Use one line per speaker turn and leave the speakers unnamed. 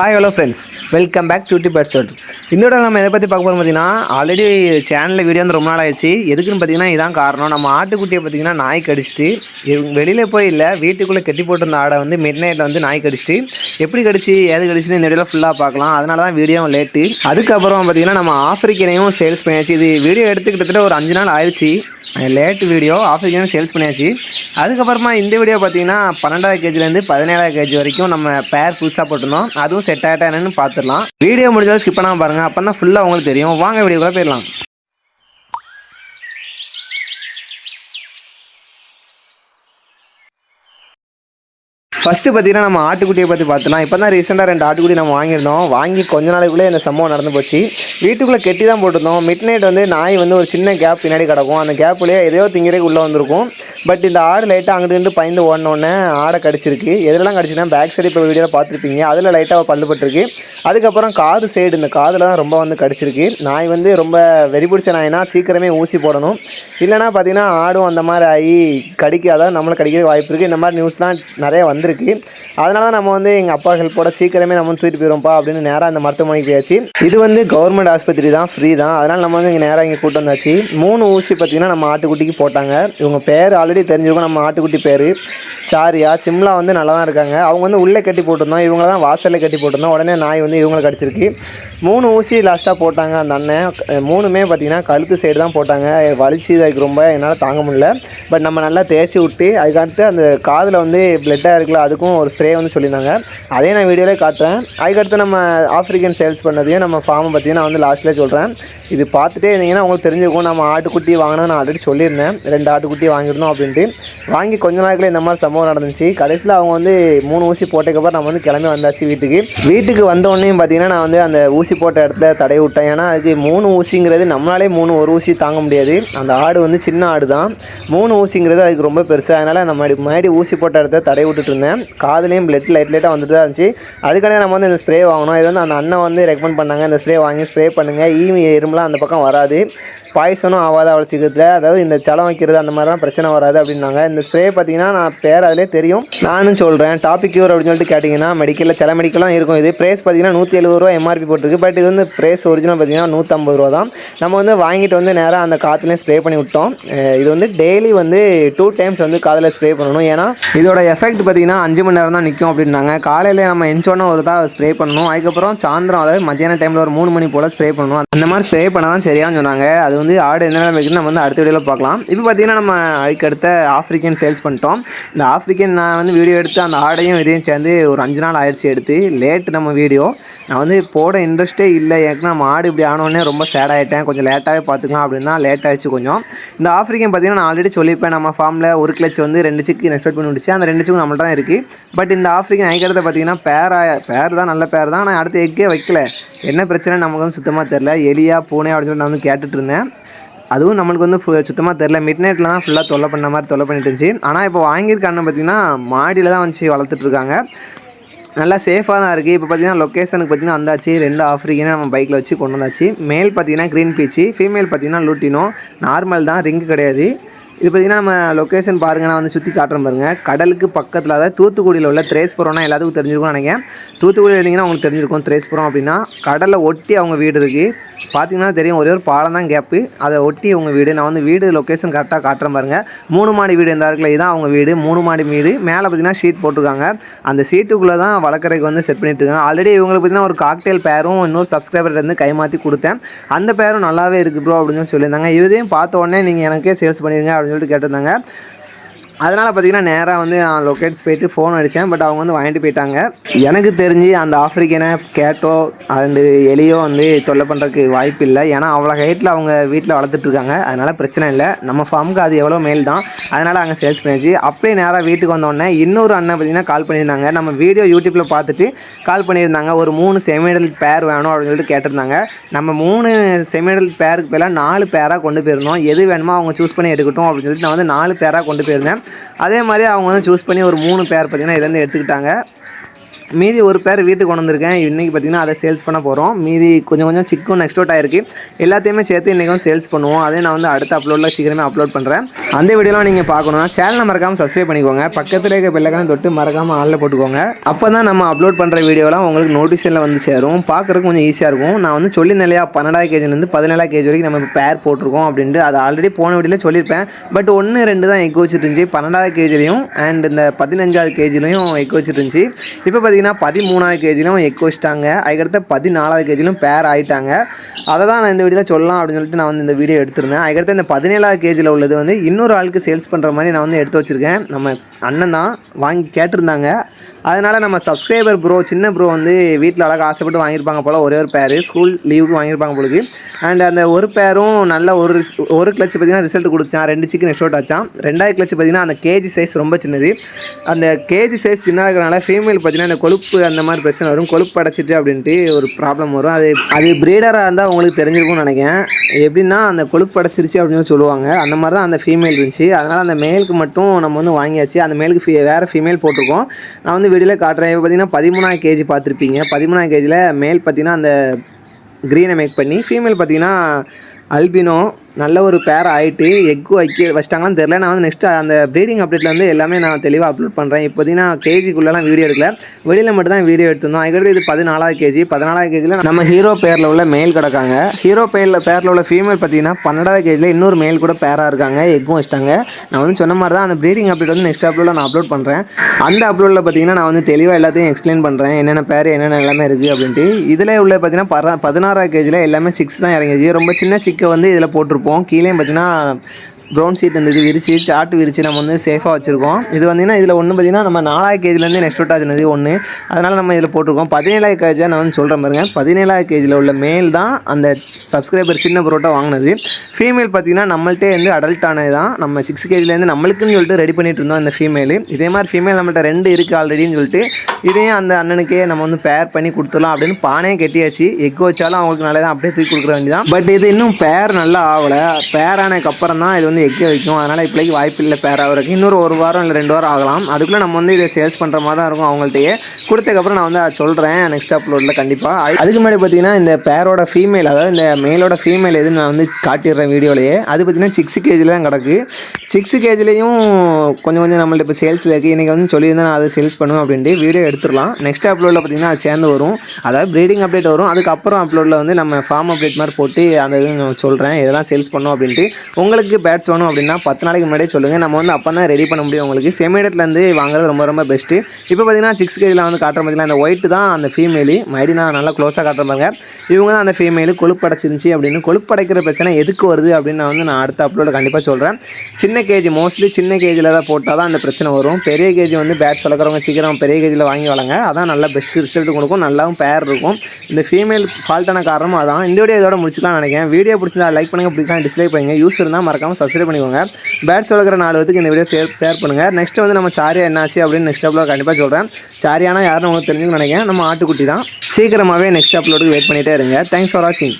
Hi hello friends welcome back to the pet shot இன்னொரு நம்ம எதை பற்றி பார்க்க போகிறோம் பார்த்தீங்கன்னா ஆல்ரெடி சேனலில் வீடியோ வந்து ரொம்ப நாள் ஆயிடுச்சு. எதுக்குன்னு பார்த்தீங்கன்னா இதான் காரணம். நம்ம ஆட்டுக்குட்டியை பார்த்தீங்கன்னா நாய் கடிச்சிட்டு வெளியில் போய் இல்லை வீட்டுக்குள்ளே கட்டி போட்டிருந்த ஆடை வந்து மிட் நைட்டில் வந்து நாய் கடிச்சிட்டு எப்படி கடிச்சு ஏது கடிச்சுன்னு இந்த வீடியோ ஃபுல்லாக பார்க்கலாம். அதனால தான் வீடியோ லேட்டு அதுக்கப்புறம் பார்த்தீங்கன்னா நம்ம ஆஃப்ரிக்கனையும் சேல்ஸ் பண்ணியாச்சு. இது வீடியோ எடுத்துக்கிட்டத்தட்ட ஒரு அஞ்சு நாள் ஆயிடுச்சு. லேட் வீடியோ ஆஃப்ரிக்கன் சேல்ஸ் பண்ணியாச்சு. அதுக்கப்புறமா இந்த வீடியோ பார்த்தீங்கன்னா பன்னெண்டாவது கேஜிலேருந்து பதினேழாவது கேஜி வரைக்கும் நம்ம பேர் புதுசாக போட்டிருந்தோம். அதுவும் செட் ஆகிட்டா என்னன்னு பார்த்துடலாம் வீடியோ முடிஞ்சாலும் ஸ்கிப் பண்ணாமல் பாருங்கள் அப்போ தான் ஃபுல்லாக உங்களுக்கு தெரியும். வாங்க வீடியோக்குள்ள போயிடலாம். ஃபஸ்ட்டு பார்த்தீங்கன்னா நம்ம ஆட்டுக்குட்டியை பற்றி பார்த்தோம்னா இப்போ தான் ரீசெண்டாக ரெண்டு ஆட்டுக்குட்டி நம்ம வாங்கியிருந்தோம். வாங்கி கொஞ்ச நாளைக்குள்ளே இந்த சம்பவம் நடந்து போச்சு. வீட்டுக்குள்ளே கெட்டி தான் போட்டிருந்தோம். மிட் நைட் வந்து நாய் வந்து ஒரு சின்ன கேப் பின்னாடி கிடக்கும். அந்த கேப்லேயே எதையோ திங்கிறதுக்கு உள்ளே வந்திருக்கும். பட் இந்த ஆடு லைட்டாக அங்கிட்டு இங்கிட்டு பயந்து ஓடினோடனே ஆடை கடிச்சிருக்கு. எதுலலாம் கடிச்சுன்னா பேக் சைடு இப்போ வீடியோவில் பார்த்துருப்பீங்க. அதில் லைட்டாக பல்லுப்பட்டிருக்கு அதுக்கப்புறம் காது சைடு இந்த காதில் தான் ரொம்ப வந்து கடிச்சிருக்கு. நாய் வந்து ரொம்ப வெறி பிடிச்ச நாய்னா சீக்கிரமே ஊசி போடணும். இல்லைனா பார்த்தீங்கன்னா ஆடும் அந்த மாதிரி ஆகி கடிக்காத நம்மளை கடிக்கிற வாய்ப்பு இருக்குது இந்த மாதிரி நியூஸ்லாம் நிறைய வந்துருக்கு. அதனால தான் நம்ம வந்து எங்கள் அப்பா ஹெல்ப்போட சீக்கிரமே நம்ம வந்து தூக்கிட்டு போயிடும்ப்பா அப்படின்னு நேராக அந்த மருத்துவமனைக்கு போயாச்சு. இது வந்து கவர்மெண்ட் ஆஸ்பத்திரி தான் ஃப்ரீ தான். அதனால் நம்ம வந்து இங்கே நேராக இங்கே கூட்டு வந்தாச்சு. மூணு ஊசி பார்த்தீங்கன்னா நம்ம ஆட்டுக்குட்டிக்கு போட்டாங்க. இவங்க பேர் ஆல்ரெடி தெரிஞ்சிருக்கும். நம்ம ஆட்டுக்குட்டி பேர். சாரியா சிம்லா வந்து நல்லா தான் இருக்காங்க. அவங்க வந்து உள்ளே கட்டி போட்டிருந்தோம். இவங்க தான் வாசலில் கட்டி போட்டிருந்தோம். உடனே நாய் வந்து இவங்களை கடிச்சிருக்கு மூணு ஊசி லாஸ்ட்டாக போட்டாங்க அந்த அண்ணன். மூணுமே பார்த்தீங்கன்னா கழுத்து சைடு தான் போட்டாங்க. வலிச்சு அதுக்கு ரொம்ப என்னால் தாங்க முடியல. பட் நம்ம நல்லா தேய்ச்சி விட்டு அதுக்கடுத்து அந்த காதில் வந்து பிளட்டாக இருக்குல்ல அதுக்கும் ஒரு ஸ்ப்ரே வந்து சொல்லியிருந்தாங்க. அதே நான் வீடியோவிலே காட்டுறேன். அதுக்கடுத்து நம்ம ஆஃப்ரிக்கன் சேல்ஸ் பண்ணதையும் நம்ம ஃபார்மை பற்றி நான் வந்து லாஸ்ட்லேயே சொல்கிறேன் இது பார்த்துட்டே இருந்தீங்கன்னா உங்களுக்கு தெரிஞ்சிருக்கும். நம்ம ஆட்டுக்குட்டி வாங்கினா நான் ஆல்ரெடி சொல்லியிருந்தேன். ரெண்டு ஆட்டுக்குட்டி வாங்கியிருந்தோம் அப்படின்ட்டு. வாங்கி கொஞ்ச நாளைக்குள்ள இந்த மாதிரி சம்பவம் நடந்துச்சு. கடைசியில் அவங்க வந்து மூணு ஊசி போட்டதுக்கப்புறம் நம்ம வந்து கிளம்பி வந்தாச்சு வீட்டுக்கு. வீட்டுக்கு வந்தோடனே பார்த்தீங்கன்னா நான் வந்து அந்த ஊசி போட்ட இடத்துல தடை விட்டேன். ஏன்னா அதுக்கு மூணு ஊசிங்கிறது நம்மளாலே மூணு ஒரு ஊசி தாங்க முடியாது. அந்த ஆடு வந்து சின்ன ஆடு தான் மூணு ஊசிங்கிறது அதுக்கு ரொம்ப பெருசு. அதனால் நம்ம முன்னாடி- ஊசி போட்ட இடத்த தடை விட்டுட்டு இருந்தேன். காதுலேயும் பிளட் லைட் லைட்டாக வந்துட்டு தான் இருந்துச்சு. அதுக்கான நம்ம வந்து இந்த ஸ்ப்ரே வாங்கணும் இது வந்து அந்த அண்ணன் வந்து ரெக்கமெண்ட் பண்ணாங்க. இந்த ஸ்ப்ரே வாங்கி ஸ்ப்ரே பண்ணுங்கள் ஈமி எறும்புலாம் அந்த பக்கம் வராது. பாய்சனும் ஆகாத அவ்வளோ சீக்கிரத்தில். அதாவது இந்த சலம் வைக்கிறது அந்த மாதிரிலாம் பிரச்சனை வராது அப்படின்னாங்க. இந்த ஸ்ப்ரே பார்த்தீங்கன்னா நான் பேர் அதிலே தெரியும். நானும் சொல்கிறேன் டாபிக் யூர் அப்படின்னு சொல்லிட்டு கேட்டிங்கன்னா மெடிக்கலில் சில மெடிக்கல்லாம் இருக்கும். இது ப்ரைஸ் பார்த்தீங்கன்னா நூற்றி எழுபது ரூபா எம்ஆர்பி போட்டிருக்கு. பட் இது வந்து ப்ரைஸ் ஒரிஜினல் பார்த்தீங்கன்னா நூற்றம்பது ரூபா தான். நம்ம வந்து வாங்கிட்டு வந்து நேராக அந்த காற்றுலேயும் ஸ்ப்ரே பண்ணி விட்டோம். இது வந்து டெய்லி வந்து டூ டைம்ஸ் வந்து காதில் ஸ்ப்ரே பண்ணணும். ஏன்னா இதோட எஃபெக்ட் பார்த்தீங்கன்னா அஞ்சு மணி நேரம் தான் நிற்கும் அப்படின்னாங்க. காலையில் நம்ம எஞ்சோடனே ஒரு தான் ஸ்ப்ரே பண்ணணும். அதுக்கப்புறம் சாயந்தரம் அதாவது மத்தியான டைமில் ஒரு மூணு மணி போல் ஸ்ப்ரே பண்ணணும். அந்த மாதிரி ஸ்ப்ரே பண்ணால் தான் சரியான்னு சொன்னாங்க. அது வந்து ஆடு எந்த நேரம் வைக்கணும் நம்ம வந்து அடுத்த வீடியோவில் பார்க்கலாம். இப்போ பார்த்தீங்கன்னா நம்ம அதுக்கடுத்த ஆஃப்ரிக்கன் சேல்ஸ் பண்ணிட்டோம். இந்த ஆஃப்ரிக்கன் நான் வந்து வீடியோ எடுத்து அந்த ஆடையும் இதையும் சேர்ந்து ஒரு அஞ்சு நாள் ஆயிடுச்சு எடுத்து. லேட் நம்ம வீடியோ நான் வந்து போட இன்ட்ரெஸ்ட்டே இல்லை. எனக்கு நம்ம ஆடு இப்படி ஆனோடனே ரொம்ப சேட் ஆகிட்டேன் கொஞ்சம் லேட்டாகவே பார்த்துக்கலாம் அப்படின்னா லேட் ஆகிடுச்சு கொஞ்சம். இந்த ஆஃப்ரிக்கன் பார்த்தீங்கன்னா நான் ஆல்ரெடி சொல்லியிருப்பேன். நம்ம ஃபார்மில் ஒரு கிளச் வந்து ரெண்டு சிக்கு எக்ஸ்பெக்ட் பண்ணி விட்டுச்சு. அந்த ரெண்டு சிக்கு நம்மள்ட்ட தான் இருக்குது பட் இந்த ஆஃப்ரிக்கன் ஐக்கிறத பார்த்தீங்கன்னா பேரா பேர் தான் நல்ல பேர் தான். ஆனால் அடுத்து எக்கே வைக்கல. என்ன பிரச்சனை? நமக்கு வந்து சுத்தமாக தெரில எலியா பூனை அப்படின்னு சொல்லி நான் வந்து கேட்டுட்டு இருந்தேன். அதுவும் நம்மளுக்கு வந்து ஃபு சுத்தமாக தெரில மிட் நைட்டில் தான் ஃபுல்லாக தொல்லை பண்ண மாதிரி தொல்லை பண்ணிட்டு இருந்துச்சு. ஆனால் இப்போ வாங்கியிருக்கான்னு பார்த்தீங்கன்னா மாடியில் தான் வச்சு வளர்த்துட்ருக்காங்க நல்லா சேஃபாக தான் இருக்குது இப்போ பார்த்தீங்கன்னா லொக்கேஷனுக்கு பார்த்தீங்கன்னா வந்தாச்சு. ரெண்டு ஆஃப்ரிக்கனே நம்ம பைக்கில் வச்சு கொண்டு வந்தாச்சு. மேல் பார்த்தீங்கன்னா க்ரீன் பீச்சு ஃபீமேல் பார்த்தீங்கன்னா லூட்டினோ நார்மல் தான் ரிங்கு கிடையாது. இது பார்த்திங்கன்னா நம்ம லொக்கேஷன் பாருங்க. நான் வந்து சுற்றி காட்டுறேன் பாருங்க. கடலுக்கு பக்கத்தில் அதாவது தூத்துக்குடியில் உள்ள திரேஸ்புரம்னா எல்லாத்துக்கும் தெரிஞ்சிருக்கும் நினைக்கிறேன். தூத்துக்குடியில் இருந்தீங்கன்னா உங்களுக்கு தெரிஞ்சிருக்கும். திரேஸ்புரம் அப்படின்னா கடலை ஒட்டி அவங்க வீடு இருக்குது பார்த்தீங்கன்னா தெரியும் ஒரே ஒரு பாலம் தான் கேப்பு அதை ஒட்டி உங்கள் வீடு நான் வந்து வீடு லொக்கேஷன் கரெக்டாக காட்டுறேன் பாருங்க. மூணு மாடி வீடு இந்த இருக்குல்ல இதுதான் அவங்க வீடு. மூணு மாடி வீடு. மேலே பார்த்தீங்கன்னா ஷீட் போட்டிருக்காங்க. அந்த சீட்டுக்குள்ளே தான் வளர்க்குறதுக்கு வந்து செட் பண்ணிட்டு இருக்காங்க. ஆல்ரெடி இவங்களுக்கு பார்த்தீங்கன்னா ஒரு காக்டெயில் பேரும் இன்னொரு சப்ஸ்கிரைபர் இருந்து கைமாற்றி கொடுத்தேன். அந்த பேரும் நல்லாவே இருக்குது ப்ரோ அப்படின்னு சொல்லி சொல்லியிருந்தாங்க இதையும் பார்த்த உடனே நீங்கள் எனக்கே சேல்ஸ் பண்ணிடுங்க அப்படின்னு சொல்லிட்டு கேட்டிருந்தாங்க. அதனால் பார்த்தீங்கன்னா நேராக வந்து நான் லொக்கேட்ஸ் போயிட்டு ஃபோன் அடித்தேன் பட் அவங்க வந்து வாங்கிட்டு போயிட்டாங்க. எனக்கு தெரிஞ்சு அந்த ஆஃப்ரிக்கனை கேட்டோ அண்டு எலியோ வந்து தொல்லை பண்ணுறதுக்கு வாய்ப்பு இல்லை. ஏன்னா அவ்வளோ ஹைட்டில் அவங்க வீட்டில் வளர்த்துட்ருக்காங்க அதனால் பிரச்சனை இல்லை. நம்ம ஃபார்முக்கு அது எவ்வளோ மேல் தான். அதனால் அங்கே சேல்ஸ் பண்ணியாச்சு அப்படியே நேராக வீட்டுக்கு வந்தோடனே இன்னொரு அண்ணன் பார்த்தீங்கன்னா கால் பண்ணியிருந்தாங்க. நம்ம வீடியோ யூடியூப்பில் பார்த்துட்டு கால் பண்ணியிருந்தாங்க. ஒரு மூணு செமிடல் பேர் வேணும் அப்படின்னு சொல்லிட்டு கேட்டிருந்தாங்க. நம்ம மூணு செமிடல் பேருக்கு பேராக நாலு பேராக கொண்டு போயிருந்தோம் எது வேணுமோ அவங்க சூஸ் பண்ணி எடுக்கட்டும் அப்படின்னு சொல்லிட்டு நான் வந்து நாலு பேராக கொண்டு போயிருந்தேன். அதே மாதிரி அவங்க வந்து சூஸ் பண்ணி ஒரு மூணு பேர் பார்த்திங்கன்னா இதுலேருந்து எடுத்துக்கிட்டாங்க. மீதி ஒரு பேர் வீட்டுக்கு கொண்டு வந்திருக்கேன். இன்றைக்கி பார்த்தீங்கன்னா அதை சேல்ஸ் பண்ண போகிறோம் மீதி கொஞ்சம் கொஞ்சம் சிக்கும் நெக்ஸ்ட் அவுட் ஆயிருக்கு. எல்லாத்தையுமே சேர்த்து இன்றைக்கி வந்து சேல்ஸ் பண்ணுவோம். அதே நான் வந்து அடுத்த அப்லோடில் சீக்கிரமே அப்லோட் பண்ணுறேன் அந்த வீடியோலாம் நீங்கள் பார்க்கணும்னா சேனலை மறக்காமல் சப்ஸ்கிரைப் பண்ணிக்கோங்க. பக்கத்தில் இருக்க பெல்லக்கான தொட்டு மறக்காமல் ஆளில் போட்டுக்கோங்க. அப்போ தான் நம்ம அப்லோட் பண்ணுற வீடியோலாம் உங்களுக்கு நோட்டிஷனில் வந்து சேரும். பார்க்குறதுக்கு கொஞ்சம் ஈஸியாக இருக்கும். நான் வந்து சொல்லியிருந்தேன் இல்லையா பன்னெண்டாயிரம் கேஜிலேருந்து பதினேழாயிரம் கேஜி வரைக்கும் நம்ம பேர் போட்டிருக்கோம் அப்படின்ட்டு. அது ஆல்ரெடி போன வீடியோவில் சொல்லியிருப்பேன். பட் ஒன்று ரெண்டு தான் எக் வச்சுட்டு இருந்துச்சு. பன்னெண்டாவது கேஜிலையும் அண்ட் இந்த பதினஞ்சாவது கேஜிலையும் எக் வச்சுட்டு இருந்துச்சு. இப்போ பார்த்தீங்கன்னா பார்த்தீங்கன்னா பதிமூணாவது கேஜிலும் எக் வச்சிட்டாங்க அதுக்கடுத்த பதினாலாவது கேஜிலும் பேர் ஆகிட்டாங்க அதை தான் நான் இந்த வீடியோவில் சொல்லலாம் அப்படின்னு சொல்லிட்டு நான் வந்து இந்த வீடியோ எடுத்திருந்தேன். அதுக்கடுத்து இந்த பதினேழாவது கேஜியில் உள்ளது வந்து இன்னொரு ஆளுக்கு சேல்ஸ் பண்ணுற மாதிரி நான் வந்து எடுத்து வச்சுருக்கேன். நம்ம அண்ணன் தான் வாங்கி கேட்டிருந்தாங்க. அதனால் நம்ம சப்ஸ்கிரைபர் ப்ரோ சின்ன ப்ரோ வந்து வீட்டில் அழகாக ஆசைப்பட்டு வாங்கியிருப்பாங்க போல். ஒரே ஒரு பேர் ஸ்கூல் லீவுக்கு வாங்கியிருப்பாங்க பொழுது. அண்ட் அந்த ஒரு பேரும் நல்ல ஒரு ரிஸ்- ஒரு கிளச்சு பார்த்தீங்கன்னா ரிசல்ட் கொடுத்தான். ரெண்டு சிக்கன் எக்ஸ்போர்ட் ஆச்சான் ரெண்டாவது கிளச்சு பார்த்தீங்கன்னா அந்த கேஜி சைஸ் ரொம்ப சின்னது. அந்த கேஜி சைஸ் சின்னதாக இருக்கிறனால ஃபீமேல் பார்த்தீங்கன்னா அந்த கொழுப்பு அந்த மாதிரி பிரச்சனை வரும். கொழுப்பு அடைச்சிட்டு அப்படின்ட்டு ஒரு ப்ராப்ளம் வரும். அது அது ப்ரீடராக இருந்தால் உங்களுக்கு தெரிஞ்சிருக்கும்னு நினைக்கிறேன். எப்படின்னா அந்த கொழுப்பு அடைச்சிருச்சு அப்படின்னு சொல்லி சொல்லுவாங்க. அந்த மாதிரி தான் அந்த ஃபீமேல் இருந்துச்சு. அதனால் அந்த மேலுக்கு மட்டும் நம்ம வந்து வாங்கியாச்சு. அந்த மேலுக்கு ஃபீ வேறு ஃபீமேல் போட்டிருக்கோம். நான் வந்து வீடியோவில் காட்டுறேன். இப்போ பார்த்தீங்கன்னா பதிமூணாயிரம் கேஜி பார்த்துருப்பீங்க. பதிமூணாயிரம் கேஜியில் மேல் பார்த்தீங்கன்னா அந்த க்ரீனை மேக் பண்ணி ஃபீமேல் பார்த்தீங்கன்னா அல்பினோ நல்ல ஒரு பேர் ஆகிட்டு எக்கு வைக்க வச்சிட்டாங்களான்னு தெரில நான் வந்து நெக்ஸ்ட் அந்த ப்ரீடிங் அப்டேட்டில் வந்து எல்லாமே நான் தெளிவாக அப்லோட் பண்ணுறேன் இப்போ பார்த்தீங்கன்னா கேஜிக்குள்ளெலாம் வீடியோ எடுக்கல. வெளியில் மட்டும் தான் வீடியோ எடுத்திருந்தோம். அதுக்கடுத்து இது பதினாலாவது கேஜி பதினாலாவது கேஜியில் நம்ம ஹீரோ பேரில் உள்ள மேல் கிடக்காங்க. ஹீரோ பேரில் பேரில் உள்ள ஃபீமேல் பார்த்தீங்கன்னா பன்னெண்டாவது கேஜியில் இன்னொரு மேல் கூட பேராக இருக்காங்க. எக்கும் வச்சிட்டாங்க. நான் வந்து சொன்ன மாதிரி தான் அந்த ப்ரீடிங் அப்டேட் வந்து நெக்ஸ்ட் அப்லோடில் நான் அப்லோட் பண்ணுறேன் அந்த அப்லோடில் பார்த்தீங்கன்னா நான் வந்து தெளிவாக எல்லாத்தையும் எக்ஸ்பிளைன் பண்ணுறேன் என்னென்ன பேர் என்னென்ன எல்லாமே இருக்குது அப்படின்ட்டு. இதில் உள்ள பார்த்தீங்கன்னா பதினாறாவது கேஜியில் எல்லாமே சிக்ஸ் தான் இறங்கிச்சு ரொம்ப சின்ன சிக்கை வந்து இதில் போட்டிருப்போம் கீழே பார்த்தீங்கன்னா ப்ரௌன் சீட் இந்த இது விரிச்சு சாட்டு விரிச்சு நம்ம வந்து சேஃபாக வச்சுருக்கோம். இது வந்தீங்கன்னா இதில் ஒன்று பார்த்தீங்கன்னா நம்ம நாலாயிரம் கேஜிலேருந்து நெக்ஸ்ட் அவுட் ஆச்சுனது ஒன்று அதனால் நம்ம இதில் போட்டிருக்கோம். பதினேழாயிரம் கேஜியாக நான் வந்து சொல்கிறேன் பாருங்க. பதினேழாயிரம் கேஜியில் உள்ள மேல் தான் அந்த சப்ஸ்கிரைபர் சின்ன புரோட்டா வாங்கினது. ஃபீமேல் பார்த்தீங்கன்னா நம்மள்ட்டே வந்து அடல்ட் ஆனது தான் நம்ம சிக்ஸ் கேஜிலேருந்து நம்மளுக்குன்னு சொல்லிட்டு ரெடி பண்ணிட்டு இருந்தோம் அந்த ஃபீமேல் இதே மாதிரி ஃபீமேல் நம்மள்ட்ட ரெண்டு இருக்குது ஆல்ரெடின்னு சொல்லிட்டு இதையும் அந்த அண்ணனுக்கே நம்ம வந்து பேர் பண்ணி கொடுத்துடலாம் அப்படின்னு பானையே கட்டியாச்சு. எக் வச்சாலும் அவங்களுக்கு நல்லதான் அப்படியே தூக்கி கொடுக்குற வேண்டியதான் பட் இது இன்னும் பேர் நல்லா ஆகலை. பேர் ஆனதுக்கப்புறம் தான் இது வந்து எக்கே வைக்கும். அதனால் இப்போதைக்கு வாய்ப்பு இல்லை பேர் ஆகிறதுக்கு இன்னொரு ஒரு வாரம் இல்லை ரெண்டு வாரம் ஆகலாம். அதுக்குள்ளே நம்ம வந்து இதை சேல்ஸ் பண்ணுற மாதிரி தான் இருக்கும் அவங்கள்ட்டயே. கொடுத்ததுக்கப்புறம் நான் வந்து அதை சொல்கிறேன் நெக்ஸ்ட் அப்லோடில் கண்டிப்பாக அதுக்கு முன்னாடி பார்த்தீங்கன்னா இந்த பேரோட ஃபீமேல் அதாவது இந்த மேலோட ஃபீமேல் எதுன்னு நான் வந்து காட்டிடுறேன் வீடியோலேயே. அது பார்த்தீங்கன்னா சிக்ஸ் கேஜில் தான் கிடக்கு. சிக்ஸ் கேஜிலையும் கொஞ்சம் கொஞ்சம் நம்மள்ட்ட இப்போ சேல்ஸில் இருக்குது இன்றைக்கி வந்து சொல்லியிருந்தேன் நான் அதை சேல்ஸ் பண்ணுவேன் அப்படின்ட்டு வீடியோ எடுத்துடலாம். நெக்ஸ்ட் அப்லோடில் பார்த்தீங்கன்னா அது சேர்ந்து வரும். அதாவது ப்ரீடிங் அப்டேட் வரும். அதுக்கப்புறம் அப்லோடில் வந்து நம்ம ஃபார்ம் அப்டேட் மாதிரி போட்டு அந்த இது நான் சொல்கிறேன் இதெல்லாம் சேல்ஸ் பண்ணோம் அப்படின்ட்டு. உங்களுக்கு பேட்ஸ் வேணும் அப்படின்னா பத்து நாளைக்கு முன்னாடியே சொல்லுங்கள் நம்ம வந்து அப்போ தான் ரெடி பண்ண முடியும் உங்களுக்கு. செமிடத்துலேருந்து வாங்குறது ரொம்ப ரொம்ப பெஸ்ட்டு இப்போ பார்த்தீங்கன்னா சிக்ஸ் கேஜியில் வந்து காட்டுற பார்த்தீங்கன்னா அந்த ஒயிட் தான் அந்த ஃபீமேலி மறுபடி நான் நல்லா க்ளோஸாக காட்டுற பாருங்க. இவங்க தான் அந்த ஃபீமேலு கொழுப்படைச்சிருந்துச்சி அப்படின்னு. கொழுப்படைக்கிற பிரச்சனை எதுக்கு வருது அப்படின்னு நான் வந்து நான் அடுத்த அப்லோட கண்டிப்பாக சொல்கிறேன் சின்ன கேஜி மோஸ்ட்லி சின்ன கேஜியில் தான் போட்டால் தான் அந்த பிரச்சனை வரும். பெரிய கேஜி வந்து பேட்ஸ் வளர்க்குறவங்க சீக்கிரம் பெரிய கேஜியில் வாங்கி வளங்க. அதான் நல்ல பெஸ்ட் ரிசல்ட் கொடுக்கும். நல்லாவும் பேர் இருக்கும். இந்த ஃபீமேல் ஃபால்ட்டான காரணமும் அதான். இந்த வீடியோ இதோட முடிச்சுலாம் நினைக்கிறேன். வீடியோ பிடிச்சிருந்தா லைக் பண்ணுங்கள் பிடிக்கலாம் டிஸ்லைக் பண்ணுங்க. யூஸ் இருந்தால் மறக்காமல் சப்ஸ்கிரைப் பண்ணிக்கோங்க. பேட்ஸ் வளர்க்குற நாலு பேருக்கு இந்த வீடியோ ஷேர் ஷேர் பண்ணுங்கள் நெக்ஸ்ட் வந்து நம்ம சாரியா என்னாச்சு அப்படின்னு நெக்ஸ்ட் அப்லோட் கண்டிப்பாக சொல்கிறேன் சாரியானா யாருன்னு உங்களுக்கு தெரிஞ்சுன்னு நினைக்கிறேன். நம்ம ஆட்டுக்குட்டி தான். சீக்கிரமாகவே நெக்ஸ்ட் அப்லோடுக்கு வெயிட் பண்ணிகிட்டே இருங்க. தேங்க்ஸ் ஃபார் வாட்சிங்